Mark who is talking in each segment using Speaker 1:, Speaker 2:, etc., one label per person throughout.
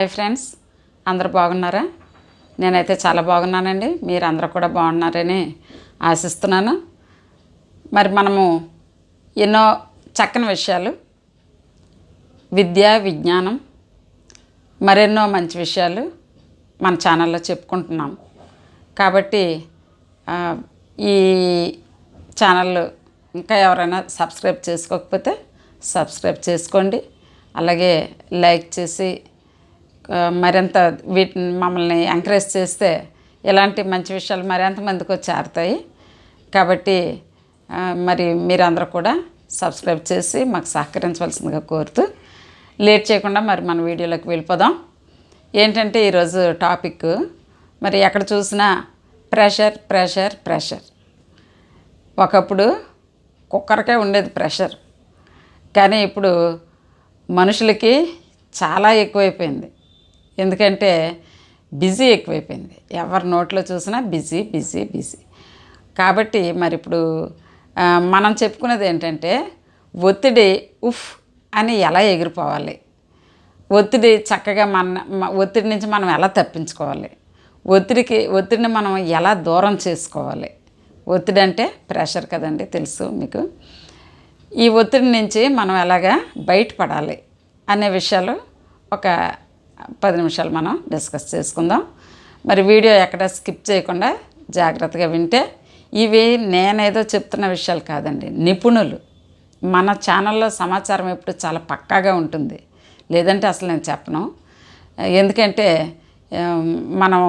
Speaker 1: Hi friends అందరు బాగున్నారా? నేనైతే చాలా బాగున్నానండి. మీరు అందరూ కూడా బాగున్నారని ఆశిస్తున్నాను. మరి మనము ఎన్నో చక్కని విషయాలు విద్య విజ్ఞానం మరెన్నో మంచి విషయాలు మన ఛానల్లో చెప్పుకుంటున్నాం. కాబట్టి ఈ ఛానల్ ఇంకా ఎవరైనా సబ్స్క్రైబ్ చేసుకోకపోతే సబ్స్క్రైబ్ చేసుకోండి. అలాగే లైక్ చేసి మరింత వీటిని మమ్మల్ని ఎంకరేజ్ చేస్తే ఇలాంటి మంచి విషయాలు మరింత మందికి చేరుతాయి కాబట్టి మరి మీరందరూ కూడా సబ్స్క్రైబ్ చేసి మాకు సహకరించవలసిందిగా కోరుతూ లేట్ చేయకుండా మరి మన వీడియోలోకి వెళ్ళిపోదాం. ఏంటంటే ఈరోజు టాపిక్ మరి ఎక్కడ చూసినా ప్రెషర్ ప్రెషర్ ప్రెషర్ ఒకప్పుడు కుక్కర్కే ఉండేది ప్రెషర్ కానీ ఇప్పుడు మనుషులకి చాలా ఎక్కువైపోయింది. ఎందుకంటే బిజీ ఎక్కువైపోయింది. ఎవరి నోట్లో చూసినా బిజీ బిజీ బిజీ. కాబట్టి మరి ఇప్పుడు మనం చెప్పుకునేది ఏంటంటే ఒత్తిడి ఉఫ్ అని ఎలా ఎగిరిపోవాలి? ఒత్తిడి చక్కగా మన ఒత్తిడి నుంచి మనం ఎలా తప్పించుకోవాలి? ఒత్తిడికి ఒత్తిడిని మనం ఎలా దూరం చేసుకోవాలి? ఒత్తిడి అంటే ప్రెషర్ కదండి తెలుసు మీకు. ఈ ఒత్తిడి నుంచి మనం ఎలాగా బయటపడాలి అనే విషయాలు ఒక పది నిమిషాలు మనం డిస్కస్ చేసుకుందాం. మరి వీడియో ఎక్కడ స్కిప్ చేయకుండా జాగ్రత్తగా వింటే ఇవి నేనేదో చెప్తున్న విషయాలు కాదండి. నిపుణులు. మన ఛానల్లో సమాచారం ఎప్పుడు చాలా పక్కాగా ఉంటుంది. లేదంటే అసలు నేను చెప్పను. ఎందుకంటే మనం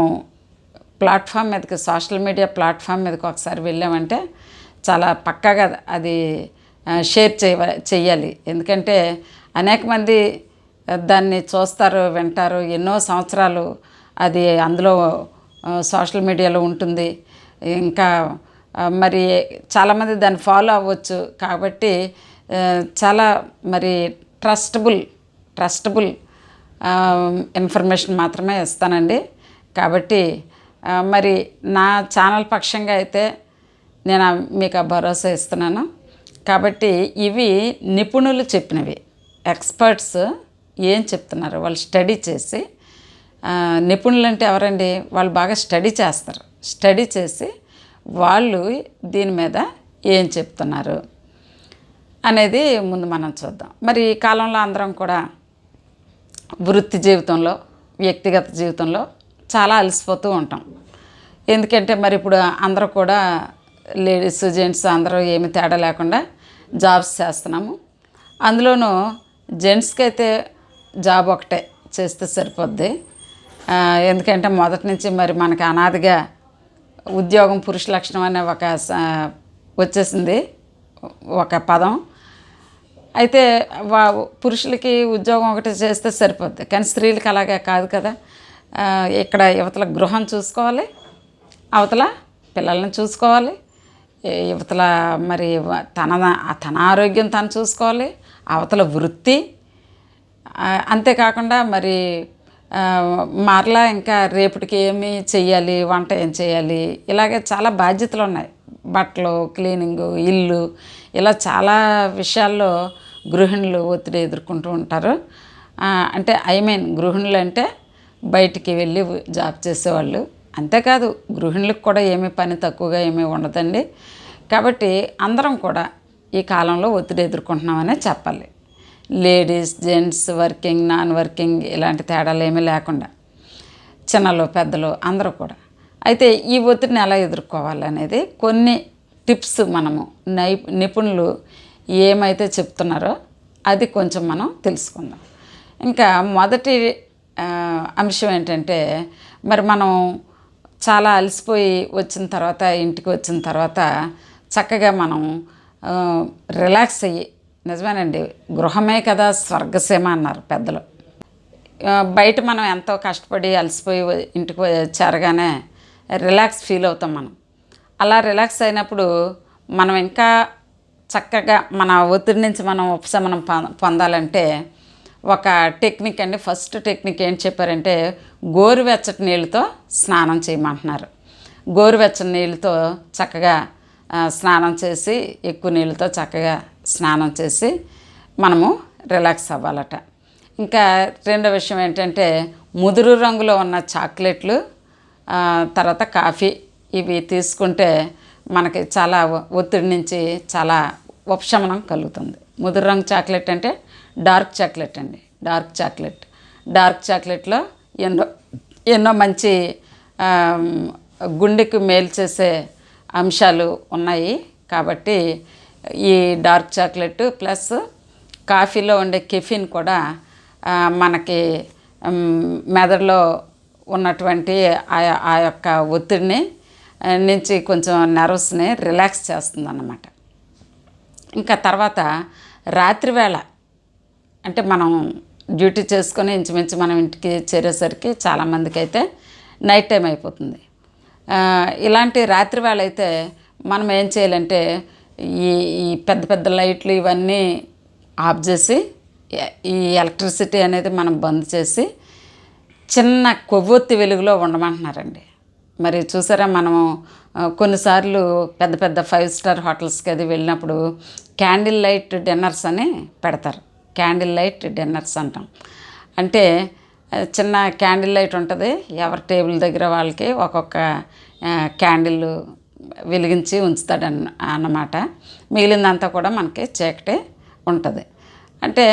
Speaker 1: ప్లాట్ఫామ్ మీదకి సోషల్ మీడియా ప్లాట్ఫామ్ మీదకి ఒకసారి వెళ్ళామంటే చాలా పక్కాగా అది షేర్ చేయ చెయ్యాలి. ఎందుకంటే అనేక మంది దాన్ని చూస్తారు వింటారు. ఎన్నో సంవత్సరాలు అది అందులో సోషల్ మీడియాలో ఉంటుంది. ఇంకా మరి చాలామంది దాన్ని ఫాలో అవ్వచ్చు. కాబట్టి చాలా మరి ట్రస్టబుల్ ట్రస్టబుల్ ఇన్ఫర్మేషన్ మాత్రమే ఇస్తానండి. కాబట్టి మరి నా ఛానల్ పక్షంగా అయితే నేను మీకు ఆ భరోసా ఇస్తున్నాను. కాబట్టి ఇవి నిపుణులు చెప్పినవి ఎక్స్పర్ట్స్ ఏం చెప్తున్నారు? వాళ్ళు స్టడీ చేసి నిపుణులు అంటే ఎవరండి? వాళ్ళు బాగా స్టడీ చేస్తారు. స్టడీ చేసి వాళ్ళు దీని మీద ఏం చెప్తున్నారు అనేది ముందు మనం చూద్దాం. మరి ఈ కాలంలో అందరం కూడా వృత్తి జీవితంలో వ్యక్తిగత జీవితంలో చాలా అలసిపోతూ ఉంటాం. ఎందుకంటే మరి ఇప్పుడు అందరూ కూడా లేడీస్ జెంట్స్ అందరూ ఏమి తేడా లేకుండా జాబ్స్ చేస్తున్నాము. అందులోనూ జెంట్స్కి అయితే జాబ్ ఒకటే చేస్తే సరిపోద్ది. ఎందుకంటే మొదటి నుంచి మరి మనకి అనాదిగా ఉద్యోగం పురుష లక్షణం అనే ఒక వచ్చేసింది. ఒక పదం. అయితే వా పురుషులకి ఉద్యోగం ఒకటి చేస్తే సరిపోద్ది. కానీ స్త్రీలకి అలాగే కాదు కదా. ఇక్కడ యువతల గృహం చూసుకోవాలి. అవతల పిల్లల్ని చూసుకోవాలి. యువతల మరి తన తన ఆరోగ్యం తను చూసుకోవాలి. అవతల వృత్తి అంతేకాకుండా మరి మరలా ఇంకా రేపటికి ఏమి చేయాలి వంట ఏం చేయాలి ఇలాగే చాలా బాధ్యతలు ఉన్నాయి. బట్టలు క్లీనింగు ఇల్లు ఇలా చాలా విషయాల్లో గృహిణులు ఒత్తిడి ఎదుర్కొంటూ ఉంటారు. అంటే ఐ మీన్ గృహిణులు అంటే బయటికి వెళ్ళి జాబ్ చేసేవాళ్ళు. అంతేకాదు గృహిణులకు కూడా ఏమీ పని తక్కువగా ఏమీ ఉండదండి. కాబట్టి అందరం కూడా ఈ కాలంలో ఒత్తిడి ఎదుర్కొంటున్నామనే చెప్పాలి. Ladies gents working non working ఇలాంటి తేడాలు ఏమీ లేకుండా చిన్నలు పెద్దలు అందరూ కూడా. అయితే ఈ ఒత్తిడిని ఎలా ఎదుర్కోవాలనేది కొన్ని టిప్స్ మనము నై నిపుణులు ఏమైతే చెప్తున్నారో అది కొంచెం మనం తెలుసుకుందాం. ఇంకా మొదటి అంశం ఏంటంటే మరి మనం చాలా అలసిపోయి వచ్చిన తర్వాత ఇంటికి వచ్చిన తర్వాత చక్కగా మనం రిలాక్స్ అయ్యి నిజమేనండి. గృహమే కదా స్వర్గసీమ అన్నారు పెద్దలు. బయట మనం ఎంతో కష్టపడి అలసిపోయి ఇంటికి చేరగానే రిలాక్స్ ఫీల్ అవుతాం మనం. అలా రిలాక్స్ అయినప్పుడు మనం ఇంకా చక్కగా మన ఒత్తిడి నుంచి మనం ఉపశమనం పొందాలంటే ఒక టెక్నిక్ అండి. ఫస్ట్ టెక్నిక్ ఏం చెప్పారంటే గోరువెచ్చటి నీళ్ళతో స్నానం చేయమంటున్నారు. గోరువెచ్చని నీళ్ళతో చక్కగా స్నానం చేసి ఎక్కువ నీళ్ళతో చక్కగా స్నానం చేసి మనము రిలాక్స్ అవ్వాలట. ఇంకా రెండో విషయం ఏంటంటే ముదురు రంగులో ఉన్న చాక్లెట్లు తర్వాత కాఫీ ఇవి తీసుకుంటే మనకి చాలా ఒత్తిడి నుంచి చాలా ఉపశమనం కలుగుతుంది. ముదురు రంగు చాక్లెట్ అంటే డార్క్ చాక్లెట్ అండి. Dark chocolate. డార్క్ చాక్లెట్లో ఎన్నో ఎన్నో మంచి గుండెకు మేలు చేసే అంశాలు ఉన్నాయి. కాబట్టి ఈ డార్క్ చాక్లెట్ ప్లస్ కాఫీలో ఉండే కెఫిన్ కూడా మనకి మెదడులో ఉన్నటువంటి ఆ ఆ యొక్క ఒత్తిడిని నుంచి కొంచెం నర్వస్ని రిలాక్స్ చేస్తుంది అన్నమాట ఇంకా తర్వాత రాత్రివేళ అంటే మనం డ్యూటీ చేసుకొని ఇంచుమించు మనం ఇంటికి చేరేసరికి చాలామందికి అయితే నైట్ టైం అయిపోతుంది. ఇలాంటి రాత్రివేళ అయితే మనం ఏం చేయాలంటే ఈ ఈ పెద్ద పెద్ద లైట్లు ఇవన్నీ ఆఫ్ చేసి ఈ ఎలక్ట్రిసిటీ అనేది మనం బంద్ చేసి చిన్న కొవ్వొత్తి వెలుగులో ఉండమంటున్నారండి. మరి చూసారా మనము కొన్నిసార్లు పెద్ద పెద్ద ఫైవ్ స్టార్ హోటల్స్కి అది వెళ్ళినప్పుడు క్యాండిల్ లైట్ డిన్నర్స్ అని పెడతారు. క్యాండిల్ లైట్ డిన్నర్స్ అంటాం. అంటే చిన్న క్యాండిల్ లైట్ ఉంటుంది. ఎవరి టేబుల్ దగ్గర వాళ్ళకి ఒక్కొక్క క్యాండిల్ వెలిగించి ఉంచుతాడు అన్న అన్నమాట. మిగిలిందంతా కూడా మనకి చీకటే ఉంటుంది. అంటే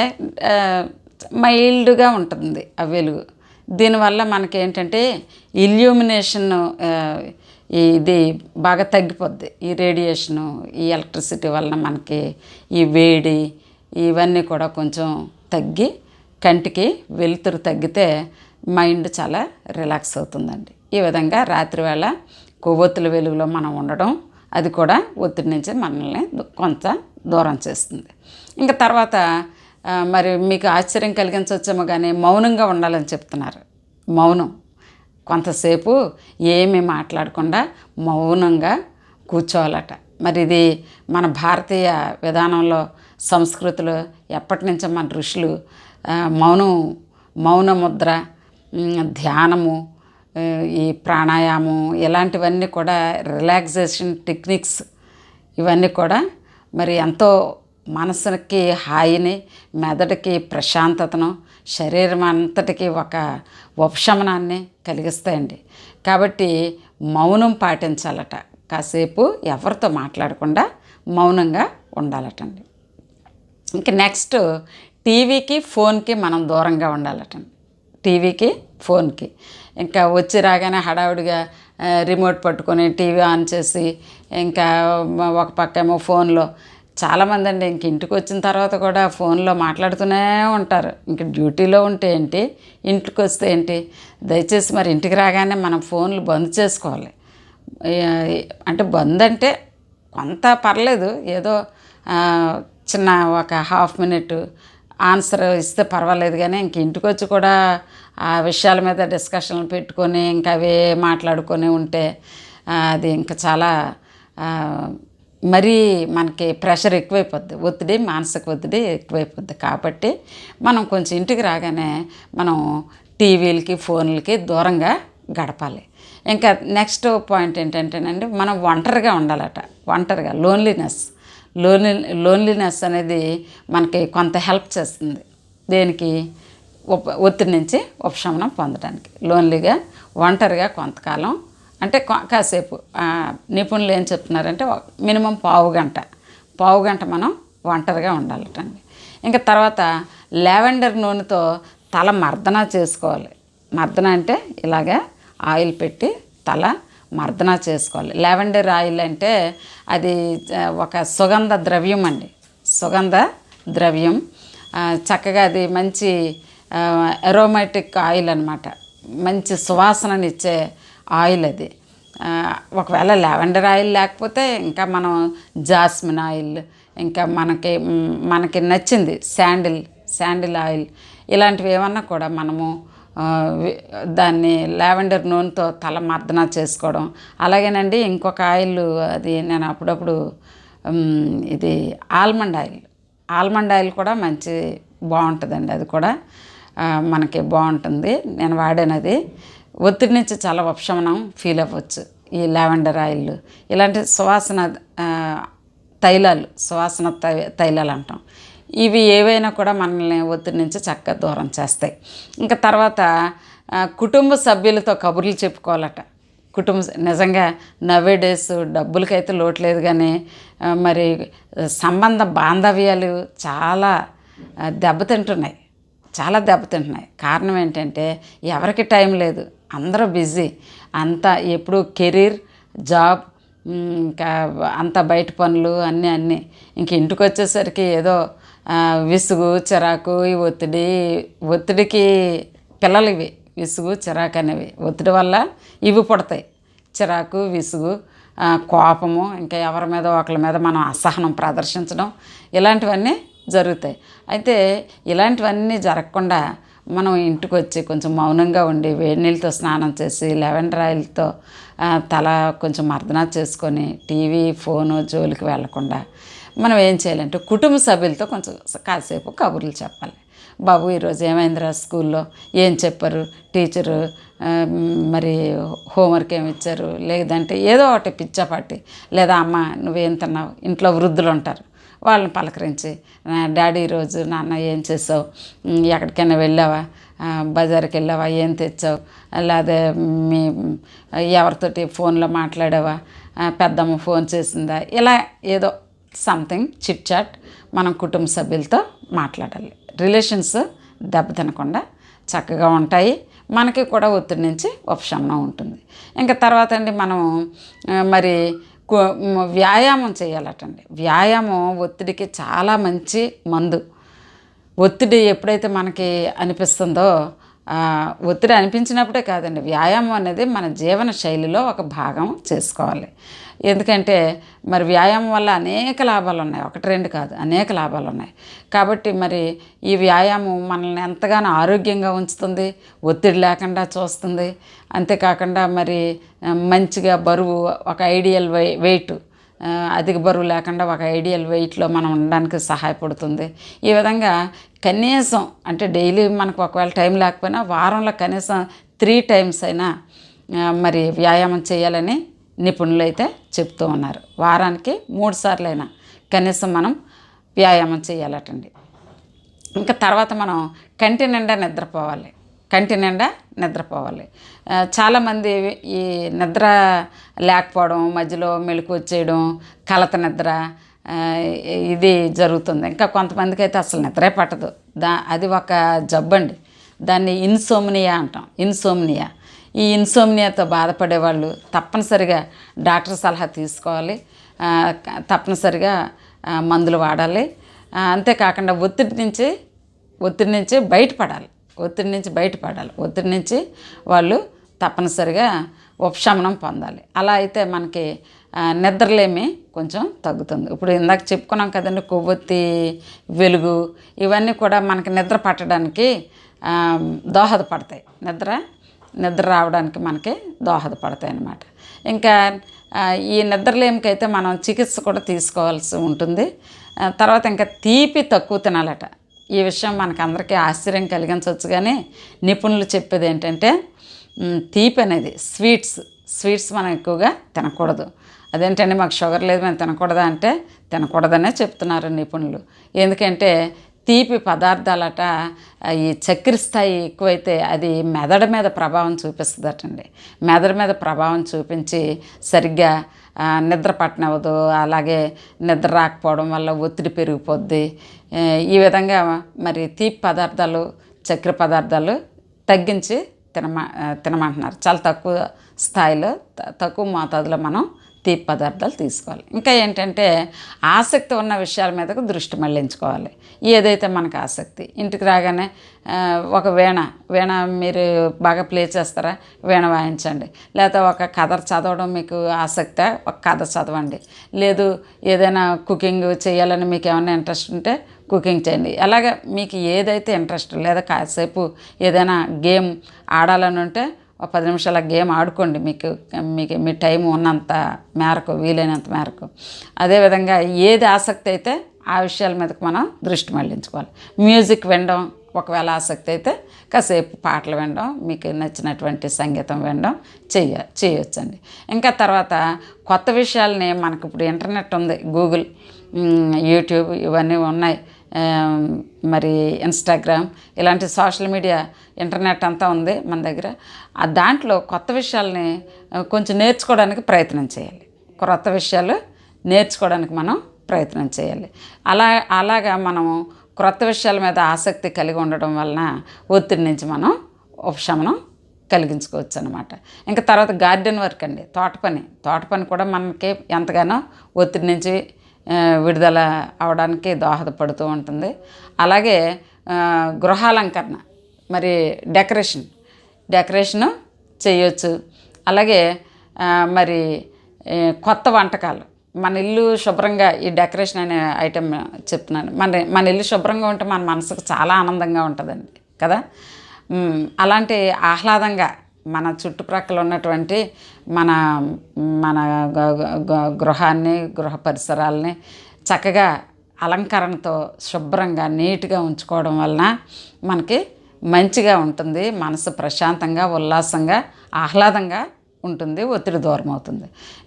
Speaker 1: మైల్డ్గా ఉంటుంది ఆ వెలుగు. దీనివల్ల మనకి ఏంటంటే ఇల్యూమినేషన్ ఇది బాగా తగ్గిపోద్ది. ఈ రేడియేషను ఈ ఎలక్ట్రిసిటీ వలన మనకి ఈ వేడి ఇవన్నీ కూడా కొంచెం తగ్గి కంటికి వెలుతురు తగ్గితే మైండ్ చాలా రిలాక్స్ అవుతుందండి. ఈ విధంగా రాత్రివేళ కొవ్వొత్తుల వెలుగులో మనం ఉండడం అది కూడా ఒత్తిడి నుంచి మనల్ని కొంత దూరం చేస్తుంది. ఇంకా తర్వాత మరి మీకు ఆశ్చర్యం కలిగించవచ్చేమో కానీ మౌనంగా ఉండాలని చెప్తున్నారు. మౌనం. కొంతసేపు ఏమీ మాట్లాడకుండా మౌనంగా కూర్చోవాలట. మరి ఇది మన భారతీయ విధానంలో సంస్కృతిలో ఎప్పటి నుంచో మన ఋషులు మౌనం మౌన ముద్ర ధ్యానము ఈ ప్రాణాయామం ఇలాంటివన్నీ కూడా రిలాక్సేషన్ టెక్నిక్స్ ఇవన్నీ కూడా మరి ఎంతో మనసుకి హాయిని మెదడుకి ప్రశాంతతను శరీరం అంతటికి ఒక ఉపశమనాన్ని కలిగిస్తాయండి. కాబట్టి మౌనం పాటించాలట. కాసేపు ఎవరితో మాట్లాడకుండా మౌనంగా ఉండాలటండి. ఇంక నెక్స్ట్ టీవీకి ఫోన్కి మనం దూరంగా ఉండాలటండి. టీవీకి ఫోన్కి. ఇంకా వచ్చి రాగానే హడావుడిగా రిమోట్ పట్టుకొని టీవీ ఆన్ చేసి ఇంకా ఒక పక్క ఏమో ఫోన్లో. చాలామంది అండి ఇంక ఇంటికి వచ్చిన తర్వాత కూడా ఫోన్లో మాట్లాడుతూనే ఉంటారు. ఇంక డ్యూటీలో ఉంటే ఏంటి ఇంటికి వస్తే ఏంటి దయచేసి మరి ఇంటికి రాగానే మనం ఫోన్లు బంద్ చేసుకోవాలి. అంటే బంద్ అంటే కొంత పర్లేదు ఏదో చిన్న ఒక హాఫ్ మినిట్ ఆన్సర్ ఇస్తే పర్వాలేదు కానీ ఇంక ఇంటికి వచ్చి కూడా ఆ విషయాల మీద డిస్కషన్లు పెట్టుకొని ఇంకా అవే మాట్లాడుకొని ఉంటే అది ఇంకా చాలా మరీ మనకి ప్రెషర్ ఎక్కువైపోద్ది. ఒత్తిడి మానసిక ఒత్తిడి ఎక్కువైపోద్ది. కాబట్టి మనం కొంచెం ఇంటికి రాగానే మనం టీవీలకి ఫోన్లకి దూరంగా గడపాలి. ఇంకా నెక్స్ట్ పాయింట్ ఏంటంటేనండి మనం ఒంటరిగా ఉండాలట. ఒంటరిగా లోన్లీనెస్ లోన్లీ లోన్లీనెస్ అనేది మనకి కొంత హెల్ప్ చేస్తుంది. దేనికి? ఉప ఒత్తిడి నుంచి ఉపశమనం పొందడానికి లోన్లీగా ఒంటరిగా కొంతకాలం అంటే కాసేపు నిపుణులు ఏం చెప్తున్నారంటే మినిమం పావు గంట. పావు గంట మనం ఒంటరిగా ఉండాలటండి ఇంకా తర్వాత లావెండర్ నూనెతో తల మర్దన చేసుకోవాలి. మర్దన అంటే ఇలాగా ఆయిల్ పెట్టి తల మర్దన చేసుకోవాలి. లావెండర్ ఆయిల్ అంటే అది ఒక సుగంధ ద్రవ్యం అండి. సుగంధ ద్రవ్యం. చక్కగా అది మంచి అరోమాటిక్ ఆయిల్ అనమాట మంచి సువాసననిచ్చే ఆయిల్ అది. ఒకవేళ లావెండర్ ఆయిల్ లేకపోతే ఇంకా మనం జాస్మిన్ ఆయిల్ ఇంకా మనకి మనకి నచ్చింది శాండిల్ శాండిల్ ఆయిల్. ఇలాంటివి ఏమన్నా కూడా మనము దాన్ని లావెండర్ నూనెతో తల మర్దన చేసుకోవడం. అలాగేనండి ఇంకొక ఆయిల్ అది నేను అప్పుడప్పుడు ఇది ఆల్మండ్ ఆయిల్. ఆల్మండ్ ఆయిల్ కూడా మంచి బాగుంటుందండి అది కూడా. మనకి బాగుంటుంది. నేను వాడానది. ఒత్తిడి నుంచి చాలా ఉపశమనం ఫీల్ అవ్వచ్చు ఈ లావెండర్ ఆయిల్. ఇలాంటి సువాసన తైలాలు సువాసన తై తైలాలు అంటాం. ఇవి ఏవైనా కూడా మనల్ని ఒత్తిడి నుంచి చక్కగా దూరం చేస్తాయి. ఇంకా తర్వాత కుటుంబ సభ్యులతో కబుర్లు చెప్పుకోవాలట. కుటుంబ నిజంగా నవ్వే డేస్ డబ్బులకైతే లోటు లేదు కానీ మరి సంబంధ బాంధవ్యాలు చాలా దెబ్బతింటున్నాయి. చాలా దెబ్బతింటున్నాయి. కారణం ఏంటంటే ఎవరికి టైం లేదు. అందరూ బిజీ. అంతా ఎప్పుడు కెరీర్ జాబ్ ఇంకా అంత బయట పనులు అన్నీ అన్నీ. ఇంక ఇంటికి వచ్చేసరికి ఏదో విసుగు చిరాకు ఈ ఒత్తిడి ఒత్తిడికి పిల్లలు ఇవి. విసుగు చిరాకు అనేవి. ఒత్తిడి వల్ల ఇవి పుడతాయి. చిరాకు విసుగు కోపము ఇంకా ఎవరి మీద ఒకరి మీద మనం అసహనం ప్రదర్శించడం ఇలాంటివన్నీ జరుగుతాయి. అయితే ఇలాంటివన్నీ జరగకుండా మనం ఇంటికి వచ్చి కొంచెం మౌనంగా ఉండి వేడి నీళ్ళతో స్నానం చేసి లెవెండర్ ఆయిల్తో తల కొంచెం మర్దనా చేసుకొని టీవీ ఫోను జోలికి వెళ్ళకుండా మనం ఏం చేయాలంటే కుటుంబ సభ్యులతో కొంచెం కాసేపు కబుర్లు చెప్పాలి. బాబు ఈరోజు ఏమైందిరా స్కూల్లో? ఏం చెప్పారు? టీచరు మరి హోంవర్క్ ఏమి ఇచ్చారు? లేదంటే ఏదో ఒకటి పిచ్చాపాటి. లేదా అమ్మ నువ్వేం తిన్నావు? ఇంట్లో వృద్ధులు ఉంటారు. వాళ్ళని పలకరించి డాడీ ఈరోజు నాన్న ఏం చేసావు? ఎక్కడికైనా వెళ్ళావా? బజార్కి వెళ్ళావా? ఏం తెచ్చావు? లేదా మీ ఎవరితోటి ఫోన్లో మాట్లాడావా? పెద్దమ్మ ఫోన్ చేసిందా? ఇలా ఏదో సంథింగ్ చిట్ చాట్ మనం కుటుంబ సభ్యులతో మాట్లాడాలి. రిలేషన్స్ దెబ్బతినకుండా చక్కగా ఉంటాయి. మనకి కూడా ఒత్తిడి నుంచి ఉపశమనం ఉంటుంది. ఇంకా తర్వాత అండి మనం మరి వ్యాయామం చేయాలటండి. వ్యాయామం ఒత్తిడికి చాలా మంచి మందు. ఒత్తిడి ఎప్పుడైతే మనకి అనిపిస్తుందో ఒత్తిడి అనిపించినప్పుడే కాదండి. వ్యాయామం అనేది మన జీవన శైలిలో ఒక భాగం చేసుకోవాలి. ఎందుకంటే మరి వ్యాయామం వల్ల అనేక లాభాలు ఉన్నాయి. ఒకటి రెండు కాదు అనేక లాభాలు ఉన్నాయి. కాబట్టి మరి ఈ వ్యాయామం మనల్ని ఎంతగానో ఆరోగ్యంగా ఉంచుతుంది ఒత్తిడి లేకుండా చూస్తుంది. అంతేకాకుండా మరి మంచిగా బరువు ఒక ఐడియల్ వై వెయిట్ అధిక బరువు లేకుండా ఒక ఐడియల్ వెయిట్లో మనం ఉండడానికి సహాయపడుతుంది. ఈ విధంగా కనీసం అంటే డైలీ మనకు ఒకవేళ టైం లేకపోయినా వారంలో కనీసం త్రీ టైమ్స్ అయినా మరి వ్యాయామం చేయాలని నిపుణులు అయితే చెప్తూ ఉన్నారు. వారానికి మూడు సార్లైనా కనీసం మనం వ్యాయామం చేయాలటండి. ఇంకా తర్వాత మనం కంటి నిండా నిద్రపోవాలి. కంటి నిండా నిద్రపోవాలి. చాలామంది ఈ నిద్ర లేకపోవడం మధ్యలో మెలకు వచ్చేయడం కలత నిద్ర ఇది జరుగుతుంది. ఇంకా కొంతమందికి అయితే అసలు నిద్రే పట్టదు. దా అది ఒక జబ్బండి. దాన్ని ఇన్సోమ్నియా అంటాం. ఇన్సోమ్నియా. ఈ ఇన్సోమ్నియాతో బాధపడే వాళ్ళు తప్పనిసరిగా డాక్టర్ సలహా తీసుకోవాలి. తప్పనిసరిగా మందులు వాడాలి. అంతేకాకుండా ఒత్తిడి నుంచి ఒత్తిడి నుంచి బయటపడాలి. ఒత్తిడి నుంచి బయటపడాలి. ఒత్తిడి నుంచి వాళ్ళు తప్పనిసరిగా ఉపశమనం పొందాలి. అలా అయితే మనకి నిద్రలేమి కొంచెం తగ్గుతుంది. ఇప్పుడు ఇందాక చెప్పుకున్నాం కదండి కొవ్వొత్తి వెలుగు ఇవన్నీ కూడా మనకి నిద్ర పట్టడానికి దోహదపడతాయి. నిద్ర నిద్ర రావడానికి మనకి దోహదపడతాయి అన్నమాట. ఇంకా ఈ నిద్రలేమికైతే మనం చికిత్స కూడా తీసుకోవాల్సి ఉంటుంది. తర్వాత ఇంకా తీపి తక్కువ తినాలట. ఈ విషయం మనకందరికీ ఆశ్చర్యం కలిగించవచ్చు కానీ నిపుణులు చెప్పేది ఏంటంటే తీపి అనేది స్వీట్స్ స్వీట్స్ మనం ఎక్కువగా తినకూడదు. అదేంటండి మాకు షుగర్ లేదు మేము తినకూడదా అంటే తినకూడదనే చెప్తున్నారు నిపుణులు. ఎందుకంటే తీపి పదార్థాలట ఈ చక్కెర స్థాయి ఎక్కువైతే అది మెదడు మీద ప్రభావం చూపిస్తుందటండి. మెదడు మీద ప్రభావం చూపించి సరిగ్గా నిద్ర పట్టనివ్వదు అలాగే నిద్ర రాకపోవడం వల్ల ఒత్తిడి పెరిగిపోద్ది. ఈ విధంగా మరి తీపి పదార్థాలు చక్కెర పదార్థాలు తగ్గించి తినమ తినమంటున్నారు. చాలా తక్కువ స్థాయిలో తక్కువ మోతాదులో మనం తీపి పదార్థాలు తీసుకోవాలి. ఇంకా ఏంటంటే ఆసక్తి ఉన్న విషయాల మీదకు దృష్టి మళ్ళించుకోవాలి. ఏదైతే మనకు ఆసక్తి ఇంటికి రాగానే ఒక వీణ వీణ మీరు బాగా ప్లే చేస్తారా? వీణ వాయించండి. లేకపోతే ఒక కథ చదవడం మీకు ఆసక్తి? ఒక కథ చదవండి. లేదు ఏదైనా కుకింగ్ చేయాలని మీకు ఏమైనా ఇంట్రెస్ట్ ఉంటే కుకింగ్ చేయండి. అలాగే మీకు ఏదైతే ఇంట్రెస్ట్ లేదా కాసేపు ఏదైనా గేమ్ ఆడాలని ఉంటే ఒక పది నిమిషాల గేమ్ ఆడుకోండి. మీకు మీకు మీ టైం ఉన్నంత మేరకు వీలైనంత మేరకు. అదేవిధంగా ఏది ఆసక్తి అయితే ఆ విషయాల మీదకి మనం దృష్టి మళ్ళించుకోవాలి. మ్యూజిక్ వినడం ఒకవేళ ఆసక్తి అయితే కాసేపు పాటలు వినడం మీకు నచ్చినటువంటి సంగీతం వినడం చెయ్య చేయొచ్చండి. ఇంకా తర్వాత కొత్త విషయాలని మనకి ఇప్పుడు ఇంటర్నెట్ ఉంది. గూగుల్ యూట్యూబ్ ఇవన్నీ ఉన్నాయి. మరి ఇన్స్టాగ్రామ్ ఇలాంటి సోషల్ మీడియా ఇంటర్నెట్ అంతా ఉంది మన దగ్గర. ఆ దాంట్లో కొత్త విషయాల్ని కొంచెం నేర్చుకోవడానికి ప్రయత్నం చేయాలి. క్రొత్త విషయాలు నేర్చుకోవడానికి మనం ప్రయత్నం చేయాలి. అలా అలాగా మనము క్రొత్త విషయాల మీద ఆసక్తి కలిగి ఉండడం వలన ఒత్తిడి నుంచి మనం ఉపశమనం కలిగించుకోవచ్చు అనమాట ఇంకా తర్వాత గార్డెన్ వర్క్ అండి. తోట పని తోట పని కూడా మనకి ఎంతగానో ఒత్తిడి నుంచి విడుదల అవడానికి దోహదపడుతూ ఉంటుంది. అలాగే గృహాలంకరణ మరి డెకరేషన్ డెకరేషను చేయొచ్చు. అలాగే మరి కొత్త వంటకాలు మన ఇల్లు శుభ్రంగా ఈ డెకరేషన్ అనే ఐటెం చెప్తున్నాను. మన మన ఇల్లు శుభ్రంగా ఉంటే మన మనసుకు చాలా ఆనందంగా ఉంటుందండి కదా? అలాంటి ఆహ్లాదంగా మన చుట్టుప్రక్కల ఉన్నటువంటి మన మన గృహాన్ని గృహ పరిసరాలని చక్కగా అలంకరణతో శుభ్రంగా నీట్గా ఉంచుకోవడం వలన మనకి మంచిగా ఉంటుంది. మనసు ప్రశాంతంగా ఉల్లాసంగా ఆహ్లాదంగా ఉంటుంది ఒత్తిడి దూరం అవుతుంది.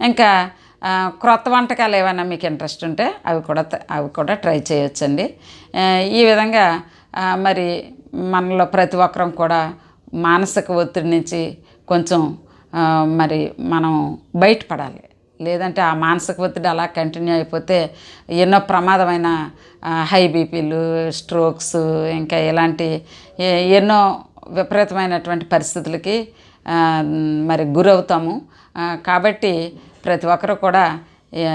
Speaker 1: ఇంకా క్రొత్త వంటకాలు ఏమైనా మీకు ఇంట్రెస్ట్ ఉంటే అవి కూడా అవి కూడా ట్రై చేయొచ్చండి. ఈ విధంగా మరి మనలో ప్రతి ఒక్కరం కూడా మానసిక ఒత్తిడి నుంచి కొంచెం మరి మనం బయటపడాలి. లేదంటే ఆ మానసిక ఒత్తిడి అలా కంటిన్యూ అయిపోతే ఎన్నో ప్రమాదమైన హై బీపీలు స్ట్రోక్స్ ఇంకా ఇలాంటి ఎన్నో విపరీతమైనటువంటి పరిస్థితులకి మరి గురవుతాము. కాబట్టి ప్రతి ఒక్కరు కూడా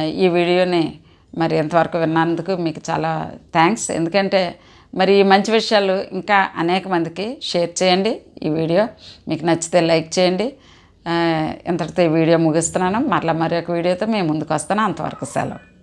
Speaker 1: ఈ- వీడియోని మరి ఇంతవరకు విన్నందుకు మీకు చాలా థ్యాంక్స్. ఎందుకంటే మరి ఈ మంచి విషయాలు ఇంకా అనేక మందికి షేర్ చేయండి ఈ వీడియో. మీకు నచ్చితే లైక్ చేయండి. ఇంతటితో ఈ వీడియో ముగిస్తున్నాను. మరలా మరి ఒక వీడియోతో మేము ముందుకు వస్తాను. అంతవరకు సెలవు.